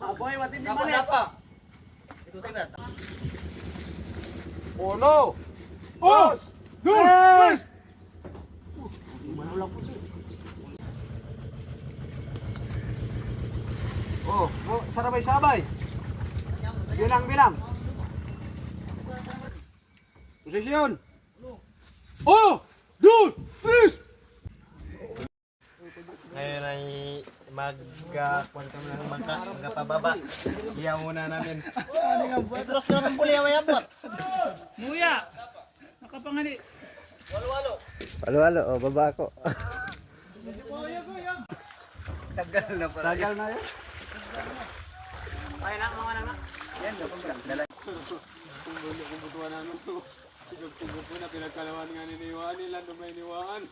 Aboy, matindi Napa, man eh. napa. Ito tayo Uno. Dos. Tres. Oh, oh, sarabay-sabay. Bilang-bilang. Posisyon. Oh! Dos! Tres! Ngayon ay mag uh, kwento na ng magka, magkapababa. Iyaw muna namin. Petros na ng puli away abot. Muya! Nakapangani. Halo-halo, oh, baba ako. Tagal na pala. Tagal na yan. Ay na mga nana. Yan daw dala. Kubutuan na ano to. Siguro po na pinagkalawan nga ni Niwaan nila, dumay Niwaan.